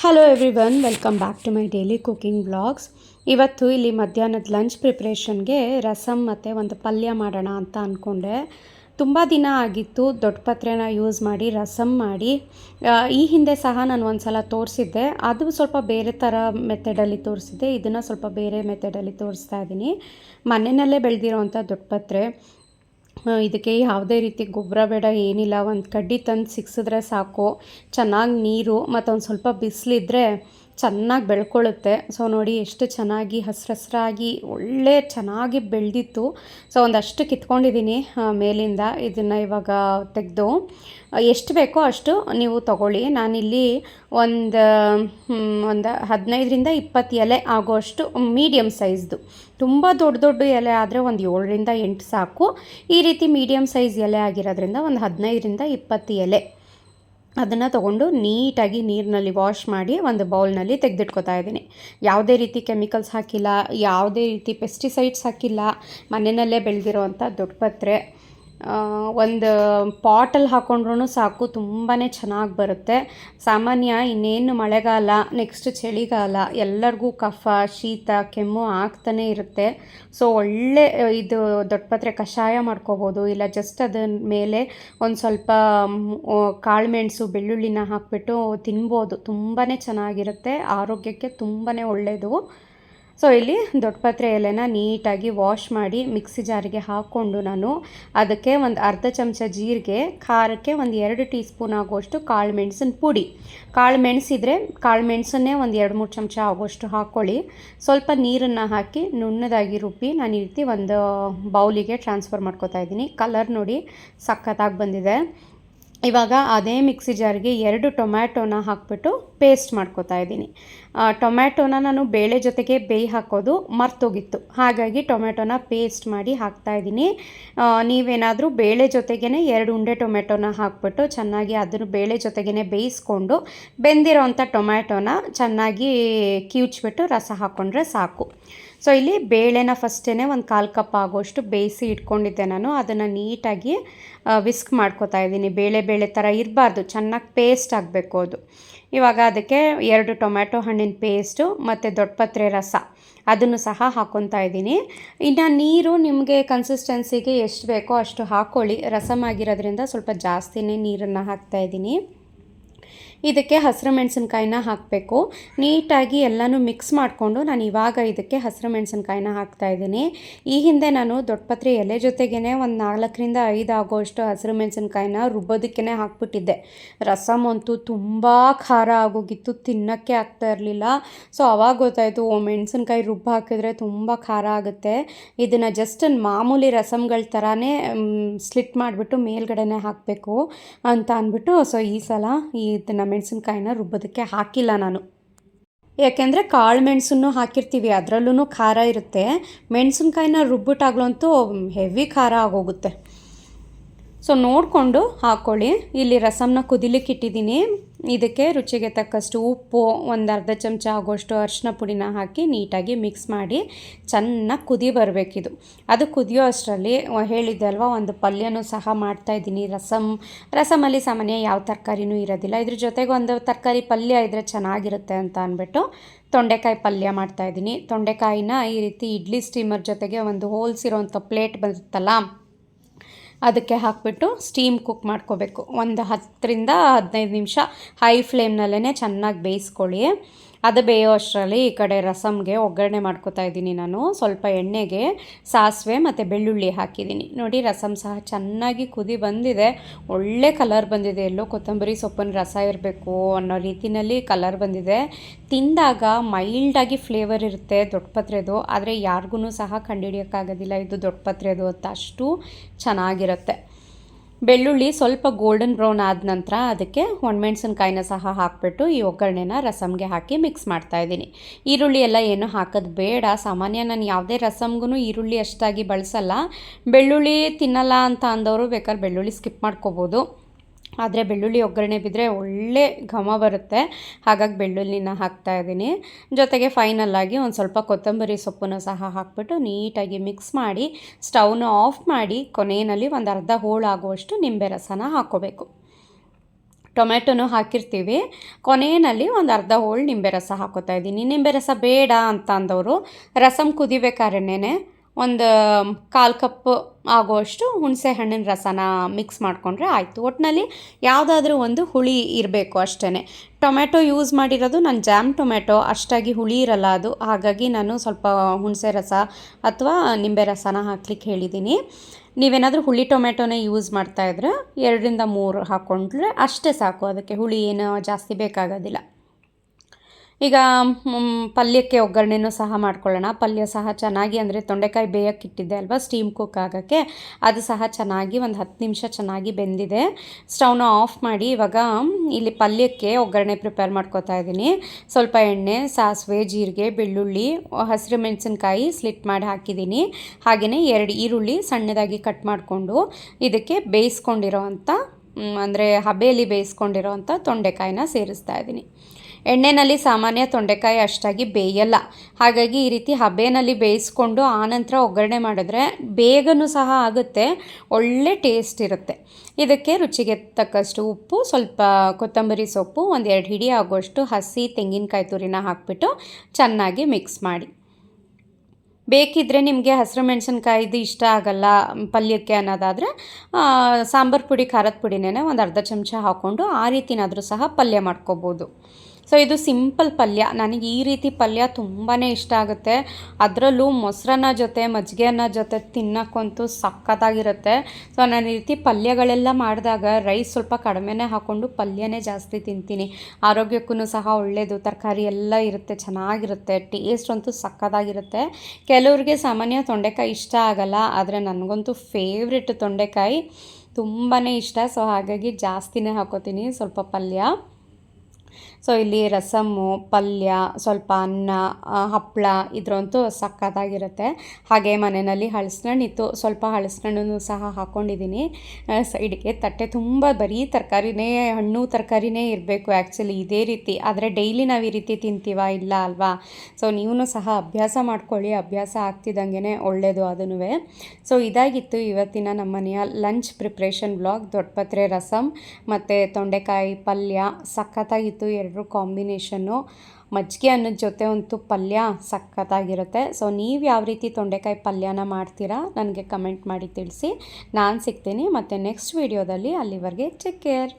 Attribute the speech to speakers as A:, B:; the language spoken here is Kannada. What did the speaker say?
A: Hello everyone welcome back to my daily cooking blogs ಇವತ್ತು ಇಲ್ಲಿ ಮಧ್ಯಾಹ್ನದ ಲಂಚ್ ಪ್ರಿಪ್ರೇಷನ್ಗೆ ರಸಮ್ ಮತ್ತು ಒಂದು ಪಲ್ಯ ಮಾಡೋಣ ಅಂತ ಅಂದ್ಕೊಂಡೆ ತುಂಬ ದಿನ ಆಗಿತ್ತು, ದೊಡ್ಡ ಪತ್ರೆನ ಯೂಸ್ ಮಾಡಿ ರಸಮ್ ಮಾಡಿ. ಈ ಹಿಂದೆ ಸಹ ನಾನು ಒಂದು ಸಲ ತೋರಿಸಿದ್ದೆ. ಅದು ಸ್ವಲ್ಪ ಬೇರೆ ಥರ ಮೆಥಡಲ್ಲಿ ತೋರಿಸಿದ್ದೆ. ಇದನ್ನು ಸ್ವಲ್ಪ ಬೇರೆ ಮೆಥಡಲ್ಲಿ ತೋರಿಸ್ತಾ ಇದ್ದೀನಿ. ಮನೆಯಲ್ಲೇ ಬೆಳೆದಿರೋವಂಥ ದೊಡ್ಡ ಪತ್ರೆ. ಇದಕ್ಕೆ ಯಾವುದೇ ರೀತಿ ಗೊಬ್ಬರ ಬೇಡ, ಏನಿಲ್ಲ. ಒಂದು ಕಡ್ಡಿ ತಂದು ಸಿಕ್ಸಿದ್ರೆ ಸಾಕು. ಚೆನ್ನಾಗಿ ನೀರು ಮತ್ತು ಒಂದು ಸ್ವಲ್ಪ ಬಿಸಿಲಿದ್ರೆ ಚೆನ್ನಾಗಿ ಬೆಳ್ಕೊಳ್ಳುತ್ತೆ. ಸೊ ನೋಡಿ ಎಷ್ಟು ಚೆನ್ನಾಗಿ ಹಸ್ರು ಹಸ್ರಾಗಿ ಒಳ್ಳೆ ಚೆನ್ನಾಗಿ ಬೆಳೆದಿತ್ತು. ಸೊ ಒಂದಷ್ಟು ಕಿತ್ಕೊಂಡಿದ್ದೀನಿ ಮೇಲಿಂದ ಇದನ್ನು ಇವಾಗ ತೆಗೆದು. ಎಷ್ಟು ಬೇಕೋ ಅಷ್ಟು ನೀವು ತಗೊಳ್ಳಿ. ನಾನಿಲ್ಲಿ ಒಂದು ಒಂದು ಹದಿನೈದರಿಂದ ಇಪ್ಪತ್ತು ಎಲೆ ಆಗೋಷ್ಟು ಮೀಡಿಯಮ್ ಸೈಜ್ದು. ತುಂಬ ದೊಡ್ಡ ದೊಡ್ಡ ಎಲೆ ಆದರೆ ಒಂದು ಏಳರಿಂದ ಎಂಟು ಸಾಕು. ಈ ರೀತಿ ಮೀಡಿಯಮ್ ಸೈಜ್ ಎಲೆ ಆಗಿರೋದ್ರಿಂದ ಒಂದು ಹದಿನೈದರಿಂದ ಇಪ್ಪತ್ತು ಎಲೆ. ಅದನ್ನು ತೊಗೊಂಡು ನೀಟಾಗಿ ನೀರಿನಲ್ಲಿ ವಾಶ್ ಮಾಡಿ ಒಂದು ಬೌಲ್ನಲ್ಲಿ ತೆಗೆದಿಟ್ಕೋತಾ ಇದ್ದೀನಿ. ಯಾವುದೇ ರೀತಿ ಕೆಮಿಕಲ್ಸ್ ಹಾಕಿಲ್ಲ, ಯಾವುದೇ ರೀತಿ ಪೆಸ್ಟಿಸೈಡ್ಸ್ ಹಾಕಿಲ್ಲ, ಮನೆಯಲ್ಲೇ ಬೆಳೆದಿರೋವಂಥ ದೊಡ್ಡ ಪತ್ರೆ. ಒಂದು ಪಾಟಲ್ಲಿ ಹಾಕೊಂಡ್ರೂ ಸಾಕು ತುಂಬಾ ಚೆನ್ನಾಗಿ ಬರುತ್ತೆ. ಸಾಮಾನ್ಯ ಇನ್ನೇನು ಮಳೆಗಾಲ ನೆಕ್ಸ್ಟ್ ಚಳಿಗಾಲ, ಎಲ್ಲರಿಗೂ ಕಫ, ಶೀತ, ಕೆಮ್ಮು ಆಗ್ತಾನೆ ಇರುತ್ತೆ. ಸೊ ಒಳ್ಳೆ, ಇದು ದೊಡ್ಡಪತ್ರೆ ಕಷಾಯ ಮಾಡ್ಕೋಬೋದು, ಇಲ್ಲ ಜಸ್ಟ್ ಅದನ್ನ ಮೇಲೆ ಒಂದು ಸ್ವಲ್ಪ ಕಾಳುಮೆಣಸು, ಬೆಳ್ಳುಳ್ಳಿನ ಹಾಕ್ಬಿಟ್ಟು ತಿನ್ಬೋದು. ತುಂಬಾ ಚೆನ್ನಾಗಿರುತ್ತೆ, ಆರೋಗ್ಯಕ್ಕೆ ತುಂಬಾ ಒಳ್ಳೆಯದು ಸೊ ಇಲ್ಲಿ ದೊಡ್ಡ ಪತ್ರೆ ಎಲೆನ ನೀಟಾಗಿ ವಾಶ್ ಮಾಡಿ ಮಿಕ್ಸಿ ಜಾರಿಗೆ ಹಾಕ್ಕೊಂಡು ನಾನು ಅದಕ್ಕೆ ಒಂದು ಅರ್ಧ ಚಮಚ ಜೀರಿಗೆ, ಖಾರಕ್ಕೆ ಒಂದು ಎರಡು ಟೀ ಸ್ಪೂನ್ ಆಗುವಷ್ಟು ಕಾಳು ಮೆಣಸಿನ ಪುಡಿ. ಕಾಳು ಮೆಣಸಿದ್ರೆ ಕಾಳು ಮೆಣಸನ್ನೇ ಒಂದು ಎರಡು ಮೂರು ಚಮಚ ಆಗುವಷ್ಟು ಹಾಕ್ಕೊಳ್ಳಿ ಸ್ವಲ್ಪ ನೀರನ್ನು ಹಾಕಿ ನುಣ್ಣದಾಗಿ ರುಬ್ಬಿ ನಾನು ಈ ರೀತಿ ಒಂದು ಬೌಲಿಗೆ ಟ್ರಾನ್ಸ್ಫರ್ ಮಾಡ್ಕೋತಾ ಇದ್ದೀನಿ. ಕಲರ್ ನೋಡಿ ಸಖತ್ತಾಗಿ ಬಂದಿದೆ. ಇವಾಗ ಅದೇ ಮಿಕ್ಸಿ ಜಾರ್ಗೆ ಎರಡು ಟೊಮ್ಯಾಟೊನ ಹಾಕ್ಬಿಟ್ಟು ಪೇಸ್ಟ್ ಮಾಡ್ಕೊತಾ ಇದ್ದೀನಿ. ಟೊಮ್ಯಾಟೊನ ನಾನು ಬೇಳೆ ಜೊತೆಗೆ ಬೇಯಿ ಹಾಕೋದು ಮರ್ತೋಗಿತ್ತು. ಹಾಗಾಗಿ ಟೊಮ್ಯಾಟೊನ ಪೇಸ್ಟ್ ಮಾಡಿ ಹಾಕ್ತಾ ಇದ್ದೀನಿ. ನೀವೇನಾದರೂ ಬೇಳೆ ಜೊತೆಗೇ ಎರಡು ಉಂಡೆ ಟೊಮೆಟೊನ ಹಾಕ್ಬಿಟ್ಟು ಚೆನ್ನಾಗಿ ಅದನ್ನು ಬೇಳೆ ಜೊತೆಗೇ ಬೇಯಿಸ್ಕೊಂಡು ಬೆಂದಿರೋವಂಥ ಟೊಮ್ಯಾಟೊನ ಚೆನ್ನಾಗಿ ಕಿವುಚ್ಬಿಟ್ಟು ರಸ ಹಾಕ್ಕೊಂಡ್ರೆ ಸಾಕು. ಸೊ ಇಲ್ಲಿ ಬೇಳೆನ ಫಸ್ಟೇ ಒಂದು ಕಾಲು ಕಪ್ ಆಗೋಷ್ಟು ಬೇಯಿಸಿ ಇಟ್ಕೊಂಡಿದ್ದೆ ನಾನು. ಅದನ್ನು ನೀಟಾಗಿ ವಿಸ್ಕ್ ಮಾಡ್ಕೊತಾ ಇದ್ದೀನಿ. ಬೇಳೆ ಬೇಳೆ ಥರ ಇರಬಾರ್ದು. ಚೆನ್ನಾಗಿ ಪೇಸ್ಟ್ ಆಗಬೇಕು ಅದು. ಇವಾಗ ಅದಕ್ಕೆ ಎರಡು ಟೊಮ್ಯಾಟೊ ಹಣ್ಣಿನ ಪೇಸ್ಟು ಮತ್ತು ದೊಡ್ಡಪತ್ರೆ ರಸ. ಅದನ್ನು ಸಹ ಹಾಕ್ಕೊತಾ ಇದ್ದೀನಿ. ಇನ್ನು ನೀರು ನಿಮಗೆ ಕನ್ಸಿಸ್ಟೆನ್ಸಿಗೆ ಎಷ್ಟು ಬೇಕೋ ಅಷ್ಟು ಹಾಕ್ಕೊಳ್ಳಿ ರಸಮಾಗಿರೋದ್ರಿಂದ ಸ್ವಲ್ಪ ಜಾಸ್ತಿನೇ ನೀರನ್ನು ಹಾಕ್ತಾ ಇದ್ದೀನಿ. ಇದಕ್ಕೆ ಹಸಿರು ಮೆಣಸಿನ್ಕಾಯಿನ ಹಾಕಬೇಕು. ನೀಟಾಗಿ ಎಲ್ಲನೂ ಮಿಕ್ಸ್ ಮಾಡಿಕೊಂಡು ನಾನು ಇವಾಗ ಇದಕ್ಕೆ ಹಸಿರು ಮೆಣಸಿನ್ಕಾಯಿನ ಹಾಕ್ತಾ ಇದ್ದೀನಿ. ಈ ಹಿಂದೆ ನಾನು ದೊಡ್ಡಪತ್ರೆ ಎಲೆ ಜೊತೆಗೇ ಒಂದು ನಾಲ್ಕರಿಂದ ಐದು ಆಗೋಷ್ಟು ಹಸಿರು ಮೆಣಸಿನ್ಕಾಯಿನ ರುಬ್ಬೋದಕ್ಕೇ ಹಾಕ್ಬಿಟ್ಟಿದ್ದೆ. ರಸಮ್ ಅಂತೂ ತುಂಬ ಖಾರ ಆಗೋಗಿತ್ತು, ತಿನ್ನೋಕ್ಕೆ ಆಗ್ತಾ ಇರಲಿಲ್ಲ. ಸೊ, ಅವಾಗ ಗೊತ್ತಾಯಿತು, ಓ, ಮೆಣಸಿನ್ಕಾಯಿ ರುಬ್ಬ ಹಾಕಿದ್ರೆ ತುಂಬ ಖಾರ ಆಗುತ್ತೆ. ಇದನ್ನು ಜಸ್ಟ್ ಮಾಮೂಲಿ ರಸಮ್ಗಳ ಥರನೇ ಸ್ಲಿಟ್ ಮಾಡಿಬಿಟ್ಟು ಮೇಲ್ಗಡೆನೇ ಹಾಕಬೇಕು ಅಂತ ಅಂದ್ಬಿಟ್ಟು, ಸೊ, ಈ ಸಲ ಇದನ್ನು ಮೆಣಸಿನ್ಕಾಯಿನ ರುಬ್ಬೋದಕ್ಕೆ ಹಾಕಿಲ್ಲ ನಾನು. ಯಾಕೆಂದರೆ ಕಾಳು ಮೆಣಸನ್ನು ಹಾಕಿರ್ತೀವಿ ಅದರಲ್ಲೂ ಖಾರ ಇರುತ್ತೆ. ಮೆಣಸಿನ್ಕಾಯಿನ ರುಬ್ಬಿಟ್ಟಾಗ್ಲಂತೂ ಹೆವಿ ಖಾರ ಆಗೋಗುತ್ತೆ. ಸೊ ನೋಡಿಕೊಂಡು ಹಾಕ್ಕೊಳ್ಳಿ ಇಲ್ಲಿ ರಸಮ್ನ ಕುದಿಲಿಕ್ಕೆ ಇಟ್ಟಿದ್ದೀನಿ. ಇದಕ್ಕೆ ರುಚಿಗೆ ತಕ್ಕಷ್ಟು ಉಪ್ಪು, ಒಂದು ಅರ್ಧ ಚಮಚ ಆಗೋಷ್ಟು ಅರಿಶಿನ ಪುಡಿನ ಹಾಕಿ ನೀಟಾಗಿ ಮಿಕ್ಸ್ ಮಾಡಿ ಚೆನ್ನಾಗಿ ಕುದಿ ಬರಬೇಕಿದು. ಅದು ಕುದಿಯೋ ಅಷ್ಟರಲ್ಲಿ ಹೇಳಿದ್ದೆ ಅಲ್ವಾ, ಒಂದು ಪಲ್ಯನೂ ಸಹ ಮಾಡ್ತಾಯಿದ್ದೀನಿ ರಸಮ್ ರಸಮಲ್ಲಿ ಸಾಮಾನ್ಯ ಯಾವ ತರಕಾರಿನೂ ಇರೋದಿಲ್ಲ. ಇದ್ರ ಜೊತೆಗೆ ಒಂದು ತರಕಾರಿ ಪಲ್ಯ ಇದ್ದರೆ ಚೆನ್ನಾಗಿರುತ್ತೆ ಅಂತ ಅಂದ್ಬಿಟ್ಟು ತೊಂಡೆಕಾಯಿ ಪಲ್ಯ ಮಾಡ್ತಾಯಿದ್ದೀನಿ ತೊಂಡೆಕಾಯಿನ ಈ ರೀತಿ ಇಡ್ಲಿ ಸ್ಟೀಮರ್ ಜೊತೆಗೆ ಒಂದು ಹೋಲ್ಸಿರೋಂಥ ಪ್ಲೇಟ್ ಬರುತ್ತಲ್ಲ ಅದಕ್ಕೆ ಹಾಕ್ಬಿಟ್ಟು ಸ್ಟೀಮ್ ಕುಕ್ ಮಾಡ್ಕೋಬೇಕು. ಒಂದು ಹತ್ತರಿಂದ ಹದಿನೈದು ನಿಮಿಷ ಹೈ ಫ್ಲೇಮ್ನಲ್ಲೇ ಚೆನ್ನಾಗಿ ಬೇಯಿಸ್ಕೊಳ್ಳಿ. ಅದು ಬೇಯೋ ಅಷ್ಟರಲ್ಲಿ ಈ ಕಡೆ ರಸಮ್ಗೆ ಒಗ್ಗರಣೆ ಮಾಡ್ಕೋತಾ ಇದ್ದೀನಿ ನಾನು. ಸ್ವಲ್ಪ ಎಣ್ಣೆಗೆ ಸಾಸಿವೆ ಮತ್ತು ಬೆಳ್ಳುಳ್ಳಿ ಹಾಕಿದ್ದೀನಿ. ನೋಡಿ ರಸಮ್ ಸಹ ಚೆನ್ನಾಗಿ ಕುದಿ ಬಂದಿದೆ. ಒಳ್ಳೆ ಕಲರ್ ಬಂದಿದೆ. ಎಲ್ಲೋ ಕೊತ್ತಂಬರಿ ಸೊಪ್ಪಿನ ರಸ ಇರಬೇಕು ಅನ್ನೋ ರೀತಿಯಲ್ಲಿ ಕಲರ್ ಬಂದಿದೆ. ತಿಂದಾಗ ಮೈಲ್ಡಾಗಿ ಫ್ಲೇವರ್ ಇರುತ್ತೆ ದೊಡ್ಡಪತ್ರೆದು ಆದರೆ ಯಾರಿಗೂ ಸಹ ಕಂಡುಹಿಡಿಯೋಕ್ಕಾಗೋದಿಲ್ಲ ಇದು ದೊಡ್ಡಪತ್ರೆದು ಅಂತ ಅಷ್ಟು ಚೆನ್ನಾಗಿರುತ್ತೆ. ಬೆಳ್ಳುಳ್ಳಿ ಸ್ವಲ್ಪ ಗೋಲ್ಡನ್ ಬ್ರೌನ್ ಆದ ನಂತರ ಅದಕ್ಕೆ ಒಣಮೆಣ್ಸಿನ್ಕಾಯಿನ ಸಹ ಹಾಕಿಬಿಟ್ಟು ಈ ಒಗ್ಗರಣೆನ ರಸಮ್ಗೆ ಹಾಕಿ ಮಿಕ್ಸ್ ಮಾಡ್ತಾ ಇದ್ದೀನಿ. ಈರುಳ್ಳಿ ಎಲ್ಲ ಏನು ಹಾಕೋದು ಬೇಡ. ಸಾಮಾನ್ಯ ನಾನು ಯಾವುದೇ ರಸಮ್ಗೂ ಈರುಳ್ಳಿ ಅಷ್ಟಾಗಿ ಬಳಸಲ್ಲ. ಬೆಳ್ಳುಳ್ಳಿ ತಿನ್ನಲ್ಲ ಅಂತ ಅಂದವರು ಬೇಕಾದ್ರೆ ಬೆಳ್ಳುಳ್ಳಿ ಸ್ಕಿಪ್ ಮಾಡ್ಕೋಬೋದು. ಆದರೆ ಬೆಳ್ಳುಳ್ಳಿ ಒಗ್ಗರಣೆ ಬಿದ್ದರೆ ಒಳ್ಳೆ ಘಮ ಬರುತ್ತೆ. ಹಾಗಾಗಿ ಬೆಳ್ಳುಳ್ಳಿನ ಹಾಕ್ತಾ ಇದ್ದೀನಿ. ಜೊತೆಗೆ ಫೈನಲ್ಲಾಗಿ ಒಂದು ಸ್ವಲ್ಪ ಕೊತ್ತಂಬರಿ ಸೊಪ್ಪನ್ನು ಸಹ ಹಾಕ್ಬಿಟ್ಟು ನೀಟಾಗಿ ಮಿಕ್ಸ್ ಮಾಡಿ ಸ್ಟವ್ನ ಆಫ್ ಮಾಡಿ, ಕೊನೆಯಲ್ಲಿ ಒಂದು ಅರ್ಧ ಹೋಳಾಗುವಷ್ಟು ನಿಂಬೆ ರಸನ ಹಾಕ್ಕೋಬೇಕು. ಟೊಮೆಟೊನು ಹಾಕಿರ್ತೀವಿ. ಕೊನೆಯಲ್ಲಿ ಒಂದು ಅರ್ಧ ಹೋಳು ನಿಂಬೆ ರಸ ಹಾಕೋತಾ ಇದ್ದೀನಿ. ನಿಂಬೆ ರಸ ಬೇಡ ಅಂತ ಅಂದವರು ರಸಮ್ ಕುದಿಬೇಕಾರೆನೇ ಒಂದು ಕಾಲು ಕಪ್ ಆಗುವಷ್ಟು ಹುಣಸೆ ಹಣ್ಣಿನ ರಸನ ಮಿಕ್ಸ್ ಮಾಡಿಕೊಂಡ್ರೆ ಆಯಿತು. ಒಟ್ಟಿನಲ್ಲಿ ಯಾವುದಾದ್ರೂ ಒಂದು ಹುಳಿ ಇರಬೇಕು ಅಷ್ಟೇ ಟೊಮೆಟೊ ಯೂಸ್ ಮಾಡಿರೋದು ನಾನು ಜಾಮ್ ಟೊಮೆಟೊ ಅಷ್ಟಾಗಿ ಹುಳಿ ಇರಲ್ಲ ಅದು. ಹಾಗಾಗಿ ನಾನು ಸ್ವಲ್ಪ ಹುಣಸೆ ರಸ ಅಥವಾ ನಿಂಬೆ ರಸನ ಹಾಕ್ಲಿಕ್ಕೆ ಹೇಳಿದ್ದೀನಿ ನೀವೇನಾದರೂ ಹುಳಿ ಟೊಮೆಟೊನೇ ಯೂಸ್ ಮಾಡ್ತಾಯಿದ್ರೆ ಎರಡರಿಂದ ಮೂರು ಹಾಕ್ಕೊಂಡ್ರೆ ಅಷ್ಟೇ ಸಾಕು. ಅದಕ್ಕೆ ಹುಳಿ ಏನು ಜಾಸ್ತಿ ಬೇಕಾಗೋದಿಲ್ಲ. ಈಗ ಪಲ್ಯಕ್ಕೆ ಒಗ್ಗರಣೆನೂ ಸಹ ಮಾಡ್ಕೊಳ್ಳೋಣ. ಪಲ್ಯ ಸಹ ಚೆನ್ನಾಗಿ ಅಂದರೆ ತೊಂಡೆಕಾಯಿ ಬೇಯಕ್ಕೆ ಇಟ್ಟಿದ್ದೆ ಅಲ್ವಾ ಸ್ಟೀಮ್ ಕುಕ್ ಆಗೋಕ್ಕೆ. ಅದು ಸಹ ಚೆನ್ನಾಗಿ ಒಂದು ಹತ್ತು ನಿಮಿಷ ಚೆನ್ನಾಗಿ ಬೆಂದಿದೆ. ಸ್ಟವ್ನ ಆಫ್ ಮಾಡಿ ಇವಾಗ ಇಲ್ಲಿ ಪಲ್ಯಕ್ಕೆ ಒಗ್ಗರಣೆ ಪ್ರಿಪೇರ್ ಮಾಡ್ಕೋತಾ ಇದ್ದೀನಿ. ಸ್ವಲ್ಪ ಎಣ್ಣೆ, ಸಾಸಿವೆ, ಜೀರಿಗೆ, ಬೆಳ್ಳುಳ್ಳಿ, ಹಸಿರು ಮೆಣಸಿನ್ಕಾಯಿ ಸ್ಲಿಟ್ ಮಾಡಿ ಹಾಕಿದ್ದೀನಿ. ಹಾಗೆಯೇ ಎರಡು ಈರುಳ್ಳಿ ಸಣ್ಣದಾಗಿ ಕಟ್ ಮಾಡಿಕೊಂಡು ಇದಕ್ಕೆ ಬೇಯಿಸ್ಕೊಂಡಿರೋ ಅಂಥ ಅಂದರೆ ಹಬೆಯಲ್ಲಿ ಬೇಯಿಸ್ಕೊಂಡಿರೋ ಅಂಥ ತೊಂಡೆಕಾಯಿನ ಸೇರಿಸ್ತಾ ಇದ್ದೀನಿ. ಎಣ್ಣೆಯಲ್ಲಿ ಸಾಮಾನ್ಯ ತೊಂಡೆಕಾಯಿ ಅಷ್ಟಾಗಿ ಬೇಯಲ್ಲ. ಹಾಗಾಗಿ ಈ ರೀತಿ ಹಬೆನಲ್ಲಿ ಬೇಯಿಸ್ಕೊಂಡು ಆನಂತರ ಒಗ್ಗರಣೆ ಮಾಡಿದ್ರೆ ಬೇಗನೂ ಸಹ ಆಗುತ್ತೆ, ಒಳ್ಳೆ ಟೇಸ್ಟ್ ಇರುತ್ತೆ. ಇದಕ್ಕೆ ರುಚಿಗೆ ತಕ್ಕಷ್ಟು ಉಪ್ಪು, ಸ್ವಲ್ಪ ಕೊತ್ತಂಬರಿ ಸೊಪ್ಪು ಒಂದೆರಡು ಹಿಡಿ ಆಗೋಷ್ಟು ಹಸಿ ತೆಂಗಿನಕಾಯಿ ತುರಿನ ಹಾಕಿಬಿಟ್ಟು ಚೆನ್ನಾಗಿ ಮಿಕ್ಸ್ ಮಾಡಿ. ಬೇಕಿದ್ದರೆ ನಿಮಗೆ ಹಸಿರು ಮೆಣಸಿನ್ಕಾಯ್ದು ಇಷ್ಟ ಆಗಲ್ಲ, ಪಲ್ಯಕ್ಕೆ ಅನ್ನೋದಾದರೆ ಸಾಂಬಾರು ಪುಡಿ, ಖಾರದ ಪುಡಿನೇ ಒಂದು ಅರ್ಧ ಚಮಚ ಹಾಕ್ಕೊಂಡು ಆ ರೀತಿನಾದರೂ ಸಹ ಪಲ್ಯ ಮಾಡ್ಕೋಬೋದು. ಸೊ ಇದು ಸಿಂಪಲ್ ಪಲ್ಯ. ನನಗೆ ಈ ರೀತಿ ಪಲ್ಯ ತುಂಬಾ ಇಷ್ಟ ಆಗುತ್ತೆ. ಅದರಲ್ಲೂ ಮೊಸರನ್ನ ಜೊತೆ ಮಜ್ಜಿಗೆ ಅನ್ನ ಜೊತೆ ತಿನ್ನೋಕ್ಕಂತೂ ಸಖತ್ತಾಗಿರುತ್ತೆ. ಸೊ ನಾನು ಈ ರೀತಿ ಪಲ್ಯಗಳೆಲ್ಲ ಮಾಡಿದಾಗ ರೈಸ್ ಸ್ವಲ್ಪ ಕಡಿಮೆನೇ ಹಾಕ್ಕೊಂಡು ಪಲ್ಯನೇ ಜಾಸ್ತಿ ತಿಂತೀನಿ. ಆರೋಗ್ಯಕ್ಕೂ ಸಹ ಒಳ್ಳೆಯದು ತರಕಾರಿ ಎಲ್ಲ ಇರುತ್ತೆ, ಚೆನ್ನಾಗಿರುತ್ತೆ. ಟೇಸ್ಟ್ ಅಂತೂ ಸಖತ್ತಾಗಿರುತ್ತೆ. ಕೆಲವ್ರಿಗೆ ಸಾಮಾನ್ಯ ತೊಂಡೆಕಾಯಿ ಇಷ್ಟ ಆಗಲ್ಲ, ಆದರೆ ನನಗಂತೂ ಫೇವ್ರೆಟ್ ತೊಂಡೆಕಾಯಿ ತುಂಬಾ ಇಷ್ಟ. ಸೊ ಹಾಗಾಗಿ ಜಾಸ್ತಿನೇ ಹಾಕೋತೀನಿ ಸ್ವಲ್ಪ ಪಲ್ಯ. ಸೊ ಇಲ್ಲಿ ರಸಮ್ಮು ಪಲ್ಯ, ಸ್ವಲ್ಪ ಅನ್ನ ಹಪ್ಪಳ ಇದ್ರಂತೂ ಸಖತ್ತಾಗಿರುತ್ತೆ. ಹಾಗೆ ಮನೆಯಲ್ಲಿ ಹಳಸಿನಣ್ಣಿತ್ತು ಸ್ವಲ್ಪ ಹಳಸಿನಣ್ಣು ಸಹ ಹಾಕ್ಕೊಂಡಿದ್ದೀನಿ ಸೈಡ್ಗೆ ತಟ್ಟೆ ತುಂಬ ಬರೀ ತರಕಾರಿನೇ, ಹಣ್ಣು ತರಕಾರಿನೇ ಇರಬೇಕು ಆ್ಯಕ್ಚುಲಿ ಇದೇ ರೀತಿ. ಆದರೆ ಡೈಲಿ ನಾವು ಈ ರೀತಿ ತಿಂತೀವ ಇಲ್ಲ ಅಲ್ವಾ? ಸೊ ನೀವು ಸಹ ಅಭ್ಯಾಸ ಮಾಡ್ಕೊಳ್ಳಿ. ಅಭ್ಯಾಸ ಆಗ್ತಿದ್ದಂಗೆ ಒಳ್ಳೆಯದು ಅದನ್ನು ಸೊ ಇದಾಗಿತ್ತು ಇವತ್ತಿನ ನಮ್ಮ ಮನೆಯ ಲಂಚ್ ಪ್ರಿಪ್ರೇಷನ್ ಬ್ಲಾಗ್ ದೊಡ್ಡಪತ್ರೆ ರಸಮ್ ಮತ್ತು ತೊಂಡೆಕಾಯಿ ಪಲ್ಯ ಸಖತ್ತಾಗಿತ್ತು. ಎರಡರೂ ಕಾಂಬಿನೇಷನ್ನು ಮಜ್ಜಿಗೆ ಅನ್ನದ ಜೊತೆ ಒಂದು ಪಲ್ಯ ಸಖತ್ತಾಗಿರುತ್ತೆ. ಸೊ, ನೀವು ಯಾವ ರೀತಿ ತೊಂಡೆಕಾಯಿ ಪಲ್ಯನ ಮಾಡ್ತೀರಾ ನನಗೆ ಕಮೆಂಟ್ ಮಾಡಿ ತಿಳಿಸಿ. ನಾನು ಸಿಗ್ತೀನಿ ಮತ್ತು ನೆಕ್ಸ್ಟ್ ವೀಡಿಯೋದಲ್ಲಿ ಅಲ್ಲಿವರೆಗೆ ಚೆಕ್ ಕೇರ್.